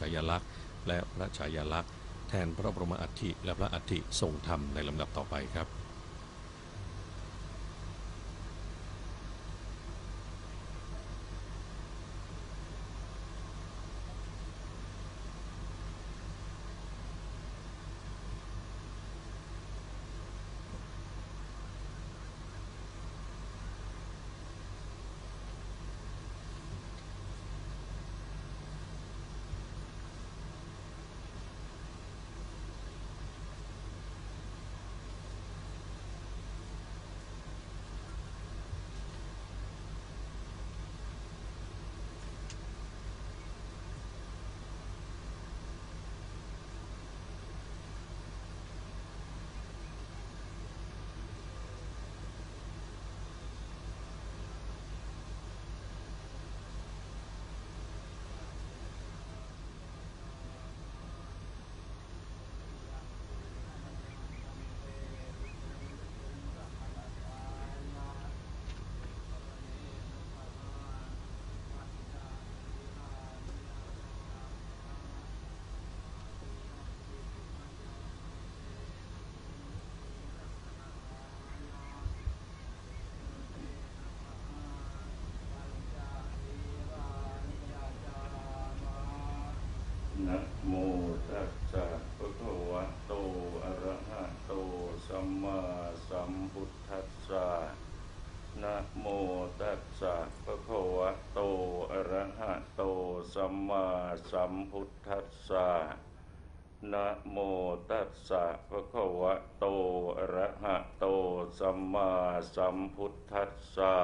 ฉายาลักษณ์ และพระฉายาลักษณ์ แทนพระบรมอัฐิและพระอัฐิทรงธรรมในลำดับต่อไปครับ นะโมตัสสะภะคะวะโต อะระหะโต สัมมาสัมพุทธัสสะนะโมตัสสะภะคะวะโต อะระหะโต สัมมา สัมพุทธัสสะนะโมตัสสะภะคะวะโตอะระหะโตสัมมาสัมพุทธัสสะ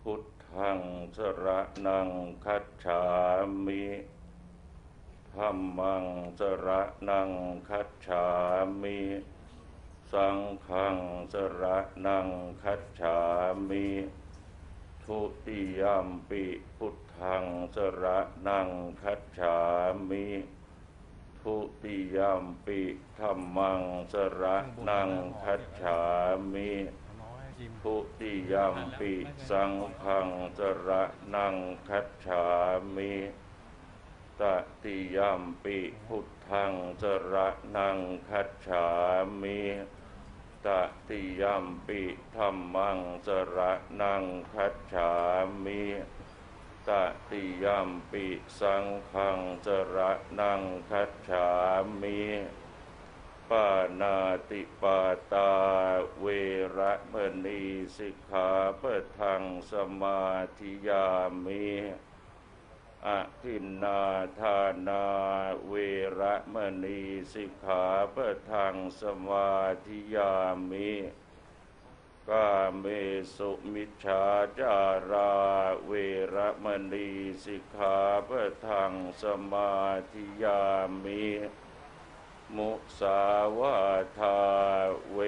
พุทธังสระนังคัจฉามิธัมมังสระนังคัจฉามิสังฆังสระนังคัจฉามิทุติยามปิพุท ธังสระนังคัจฉามิทุติยามปิธัมมังสระนังคัจฉามิทุติยามปิสังฆังสระนังคัจฉามิตติยามปิพุทธังสระนังคัจฉามิตติยามปิธรรมังสระนังคัจฉามิ ตติยมปิสังฆังสระนังคัจฉามิปานาติปาตาเวระมณีสิกขาปะทังสมาธิยามิอะทินนาทานาเวระมณีสิกขาปะทังสมาธิยามิ กาเมสุมิชฌาจาราเวรมณีสิกขาปะทังสมาธิยามิมุสาวาทาเว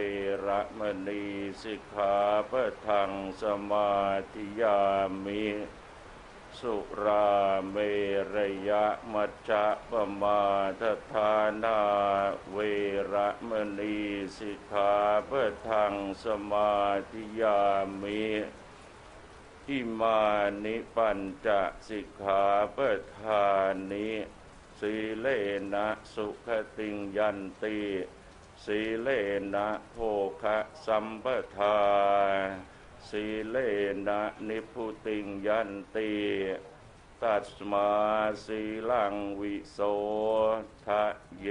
รมณีสิกขาปะทังสมาธิยามิ สุราเมรยะมัจจะปมาทฐานาเวระมณีสิกขาปะทังสมาธิยามิอิมานิปัญจสิกขาปะทานิสีเลนะสุขติงยันติสีเลนะโภคะสัมปทา สีเลนะนิพุติงยันติตัสมาสีลังวิโสทะเย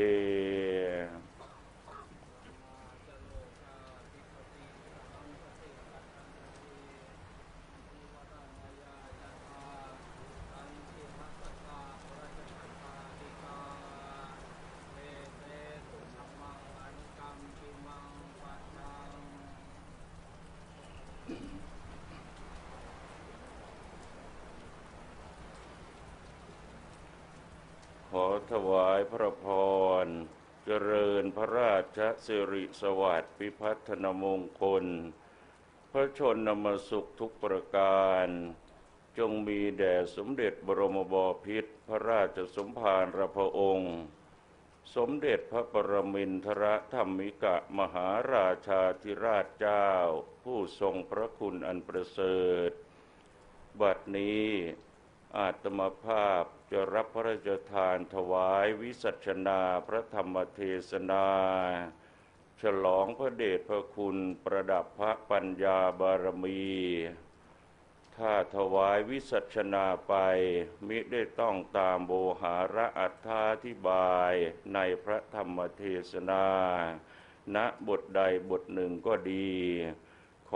ถวายพระพร เจริญพระราชสิริสวัสดิ์พิพัฒนมงคล พระชนมสุขทุกประการ จงมีแด่สมเด็จบรมบพิตรพระราชสมภารพระองค์ สมเด็จพระปรมินทรธรรมิกะมหาราชาธิราชเจ้า ผู้ทรงพระคุณอันประเสริฐ บัดนี้อาตมาภาพ จะรับพระราชทานถวายวิสัชนาพระธรรมเทศนา ฉลองพระเดชพระคุณประดับพระปัญญาบารมี ถ้าถวายวิสัชนาไปมิได้ต้องตามโบหาระอัธาธิบายในพระธรรมเทศนา ณบทใดบทหนึ่งก็ดี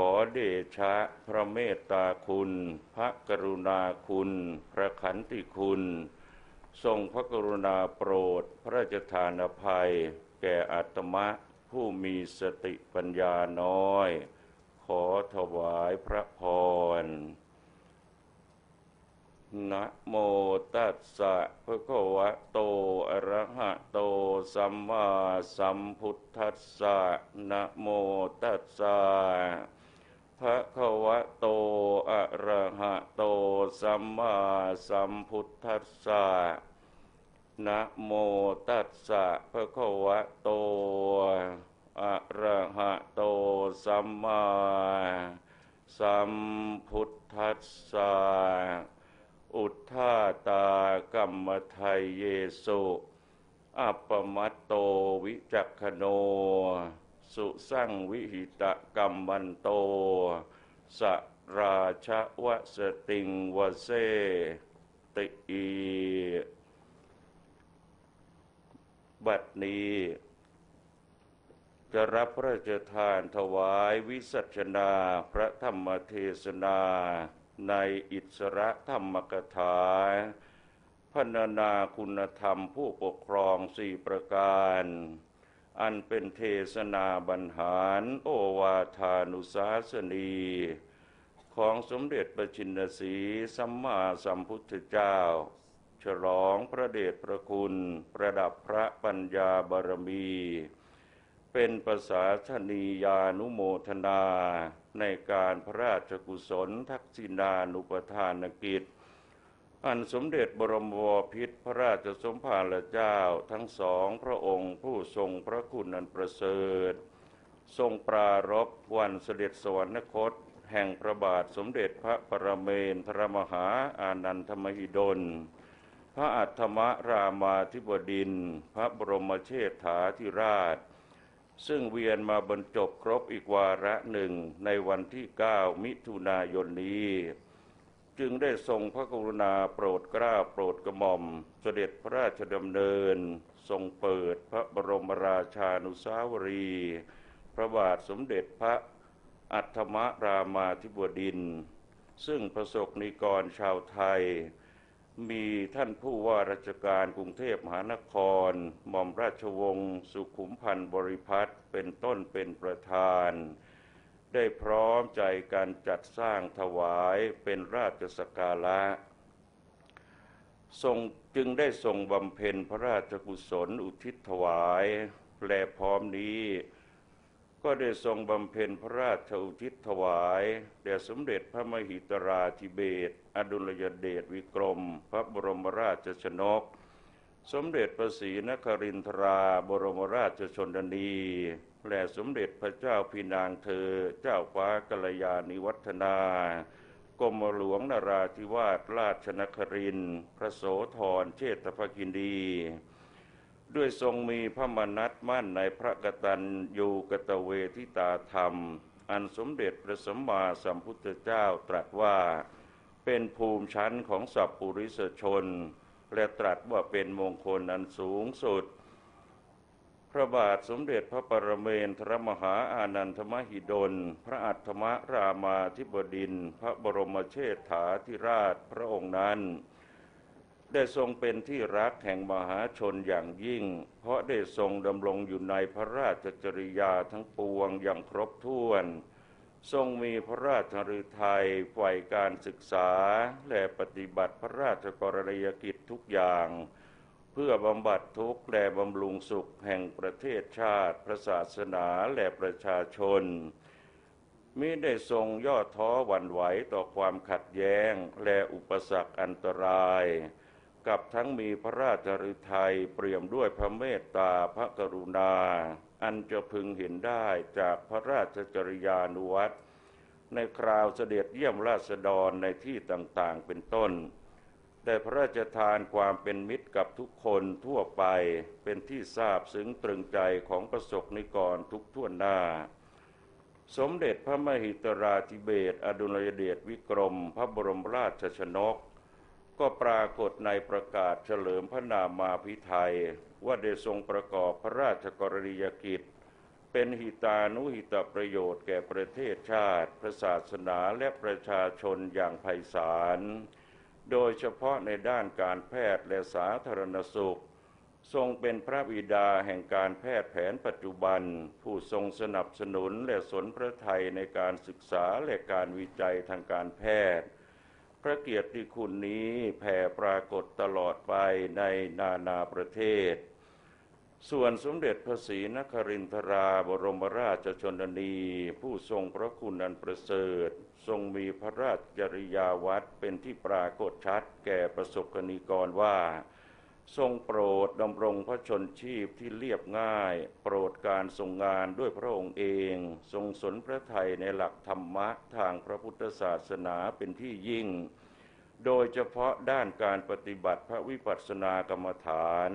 อเดชะ พระเมตตาคุณ พระกรุณาคุณ พระขันติคุณ ทรงพระกรุณาโปรด พระราชทานอภัย แก่อัตมะผู้มีสติปัญญาน้อย ขอถวายพระพรนะโมตัสสะภะคะวะโต อะระหะโต สัมมาสัมพุทธัสสะนะโมตัสสะ ภะควะโตอะระหะโตสัมมาสัมพุทธัสสะนะโมตัสสะภะควะโตอะระหะโตสัมมาสัมพุทธัสสะอุทธาตากรรมไทยเยสุอัปปมัตโตวิจักขโน สุสั่งวิหิตกรรมมันโต สราชวสติงวเสติอีบัดนี้จะรับพระราชทานถวายวิสัชนาพระธรรมเทศนาในอิสระธรรมกถาพรรณนาคุณธรรมผู้ปกครองสี่ประการ อันเป็นเทศนาบรรหารโอวาทานุสาสนี ของสมเด็จประชินสีสัมมาสัมพุทธเจ้า ฉลองพระเดชพระคุณ ประดับพระปัญญาบารมี เป็นภาษาชนียานุโมทนา ในการพระราชกุศลทักษิณานุปทานกิจ อันสมเด็จบรมวพิตพระราชสมภารเจ้าทั้งสองพระองค์ผู้ทรงพระคุณอันประเสริฐ ทรงปรารบวันเสด็จสวรรคต แห่งพระบาทสมเด็จพระปรเมนทรมหาอานันทมหิดล พระอัฏฐมรามาธิบดิน พระบรมเชษฐาธิราช ซึ่งเวียนมาบรรจบครบอีกวาระหนึ่งในวันที่ 9 มิถุนายนนี้ จึงได้ทรงพระกรุณาโปรดกล้าโปรดกระหม่อม เสด็จพระราชดำเนิน ทรงเปิดพระบรมราชานุสาวรี พระบาทสมเด็จพระอัฏฐมรามาธิบดินทร์ซึ่งประสบนิกรชาวไทย มีท่านผู้ว่าราชการกรุงเทพมหานคร หม่อมราชวงศ์สุขุมพันธ์บริพัตรเป็นต้นเป็นประธาน ได้พร้อมใจการจัดสร้างถวายเป็นราชสการะทรงจึงได้ทรงบำเพ็ญพระราชกุศลอุทิศถวายแลพร้อมนี้ ก็ได้ทรงบำเพ็ญพระราชอุทิศถวายแด่สมเด็จพระมหิตราธิเบศอดุลยเดชวิกรม พระบรมราชชนก สมเด็จพระศรีนครินทราบรมราชชนนี และสมเด็จพระเจ้าพินางเธอ เจ้าฟ้ากัลยาณิวัฒนากรมหลวงนราธิวาสราชนครินทร์พระโสธรเชษฐภกินดี ด้วยทรงมีพระมนัตมั่นในพระกตัญญูกตเวทิตาธรรม อันสมเด็จพระสัมมาสัมพุทธเจ้าตรัสว่าเป็นภูมิชั้นของสัพปุริสชน และตรัสว่าเป็นมงคลอันสูงสุด พระบาทสมเด็จพระปรเมนทรมหาอานันทมหิดล พระอัฏฐมรามาธิบดิน พระบรมเชษฐาธิราชพระองค์นั้น ได้ทรงเป็นที่รักแห่งมหาชนอย่างยิ่ง เพราะได้ทรงดำรงอยู่ในพระราชจริยาทั้งปวงอย่างครบถ้วน ทรงมีพระราชฤทัยฝ่ายการศึกษา และปฏิบัติพระราชกรณียกิจทุกอย่าง เพื่อบำบัดทุกข์และบำรุงสุขแห่งประเทศชาติ พระศาสนาและประชาชนมิได้ทรงย่อท้อหวั่นไหวต่อความขัดแย้งและอุปสรรคอันตราย กับทั้งมีพระราชฤทัยเปี่ยมด้วยพระเมตตาพระกรุณา อันจะพึงเห็นได้จากพระราชจริยานุวัตในคราวเสด็จเยี่ยมราษฎรในที่ต่างๆเป็นต้น ได้พระราชทานความเป็นมิตรกับทุกคนทั่วไปเป็นที่ทราบซึ้งตรึงใจของประสบนิกรทุกทั่วหน้า สมเด็จพระมหิตราธิเบศอดุลยเดชวิกรม พระบรมราชชนก ก็ปรากฏในประกาศเฉลิมพระนามาภิไธยว่าได้ทรงประกอบพระราชกรณียกิจ เป็นหิตานุหิตประโยชน์แก่ประเทศชาติ พระศาสนาและประชาชนอย่างไพศาล โดยเฉพาะในด้านการแพทย์และสาธารณสุข ทรงเป็นพระบิดาแห่งการแพทย์แผนปัจจุบัน ผู้ทรงสนับสนุนและสนพระไทยในการศึกษาและการวิจัยทางการแพทย์ พระเกียรติคุณนี้แผ่ปรากฏตลอดไปในนานาประเทศ ส่วนสมเด็จพระศรีนครินทราบรมราชชนนี ผู้ทรงพระคุณอันประเสริฐ ทรงมีพระราชจริยาวัดเป็นที่ปรากฏชัดแก่ประสบกนิกรว่า ทรงโปรดดำรงพระชนชีพที่เรียบง่าย โปรดการทรงงานด้วยพระองค์เอง ทรงสนพระไทยในหลักธรรมะทางพระพุทธศาสนาเป็นที่ยิ่ง โดยเฉพาะด้านการปฏิบัติพระวิปัสสนากรรมฐาน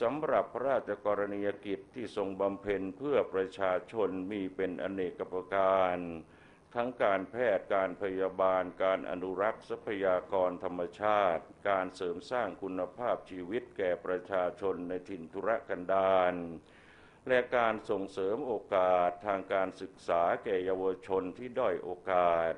สำหรับพระราชกรณียกิจที่ทรงบำเพ็ญเพื่อประชาชนมีเป็นอเนกประการ ทั้งการแพทย์การพยาบาล การอนุรักษ์ทรัพยากรธรรมชาติ การเสริมสร้างคุณภาพชีวิตแก่ประชาชนในถิ่นธุรกันดารและการส่งเสริมโอกาสทางการศึกษาแก่เยาวชนที่ด้อยโอกาส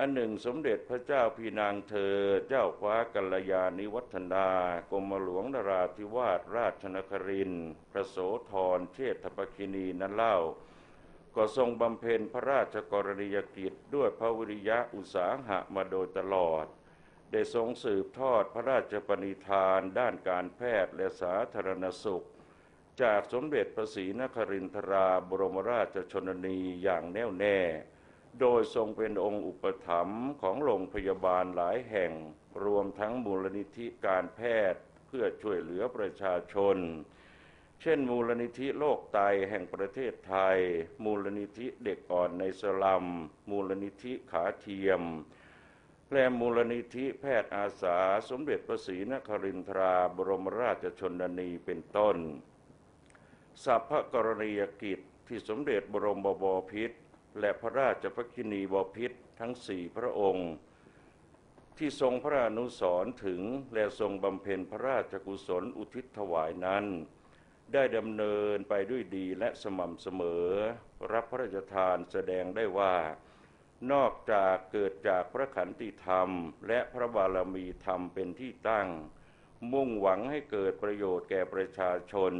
อันหนึ่งสมเด็จพระเจ้าพีนางเธอ เจ้าฟ้ากัลยาณิวัฒนากรมหลวงนราธิวาสราชนครินทร์พระโสธรเชษฐปคินีนั้นเล่า ก็ทรงบำเพ็ญพระราชกรณียกิจด้วยพระวิริยะอุตสาหะมาโดยตลอด ได้ทรงสืบทอดพระราชปณิธานด้านการแพทย์และสาธารณสุข จากสมเด็จพระศรีนครินทราบรมราชชนนีอย่างแน่วแน่ โดยทรงเป็นองค์อุปถัมภ์ของโรงพยาบาลหลายแห่ง รวมทั้งมูลนิธิการแพทย์เพื่อช่วยเหลือประชาชน เช่น มูลนิธิโรคไตแห่งประเทศไทย มูลนิธิเด็กอ่อนในสลัม มูลนิธิขาเทียม และมูลนิธิแพทย์อาสาสมเด็จพระศรีนครินทราบรมราชชนนีเป็นต้นสัพพกรณียกิจที่สมเด็จบรมบวพิตร และพระราชพคินีบพิตรทั้งสี่พระองค์ ที่ทรงพระอนุสรถึงและทรงบำเพ็ญพระราชกุศลอุทิศถวายนั้น ได้ดำเนินไปด้วยดีและสม่ำเสมอ รับพระราชทานแสดงได้ว่า นอกจากเกิดจากพระขันติธรรม และพระบารมีธรรมเป็นที่ตั้ง มุ่งหวังให้เกิดประโยชน์แก่ประชาชน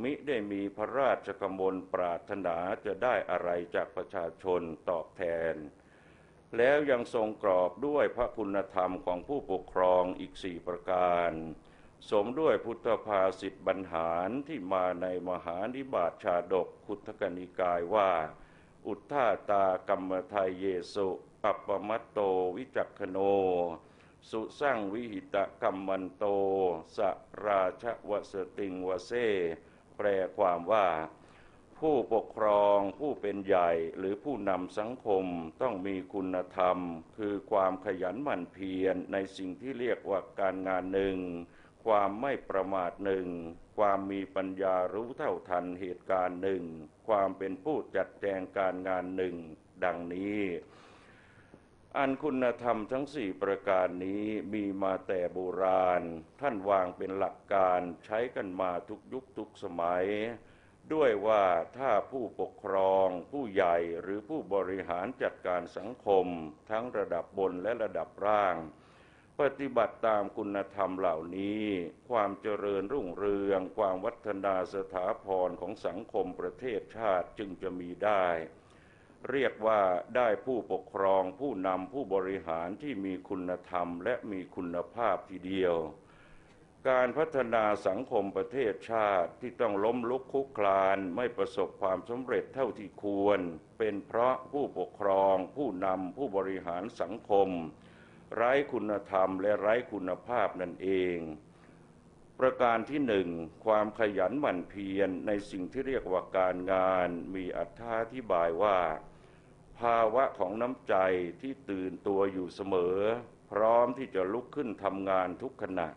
มิได้มีพระราชกำมลปรารถนาจะได้อะไรจากประชาชนตอบแทน แล้วยังทรงกรอบด้วยพระคุณธรรมของผู้ปกครองอีกสี่ประการ สมด้วยพุทธภาษิตบรรหารที่มาในมหานิบาตชาดกคุทกนิกายว่า อุทธาตากรรมไทยเยสุปัปปมัตโตวิจักขโน สุสร้างวิหิตกรรมมันโต สราชวสติงวเซ แปลความว่า ผู้ปกครองผู้เป็นใหญ่หรือผู้นำสังคมต้องมีคุณธรรม คือความขยันหมั่นเพียรในสิ่งที่เรียกว่าการงานหนึ่ง ความไม่ประมาทหนึ่ง ความมีปัญญารู้เท่าทันเหตุการณ์หนึ่ง ความเป็นผู้จัดแจงการงานหนึ่ง ดังนี้ อันคุณธรรมทั้งสี่ประการนี้มีมาแต่โบราณ ท่านวางเป็นหลักการใช้กันมาทุกยุคทุกสมัย ด้วยว่าถ้าผู้ปกครอง ผู้ใหญ่หรือผู้บริหารจัดการสังคม ทั้งระดับบนและระดับล่าง ปฏิบัติตามคุณธรรมเหล่านี้ ความเจริญรุ่งเรือง ความวัฒนาสถาพรของสังคมประเทศชาติจึงจะมีได้ เรียกว่าได้ผู้ปกครองผู้นำผู้บริหารที่มีคุณธรรมและมีคุณภาพทีเดียว การพัฒนาสังคมประเทศชาติที่ต้องล้มลุกคลุกคลานไม่ประสบความสำเร็จเท่าที่ควร เป็นเพราะผู้ปกครอง ผู้นำผู้บริหารสังคม ไร้คุณธรรมและไร้คุณภาพนั่นเองประการที่หนึ่งความขยันหมั่นเพียรในสิ่งที่เรียกว่าการงานมีอัธิบายว่า ภาวะของน้ำใจที่ตื่นตัวอยู่เสมอ พร้อมที่จะลุกขึ้นทำงานทุกขณะ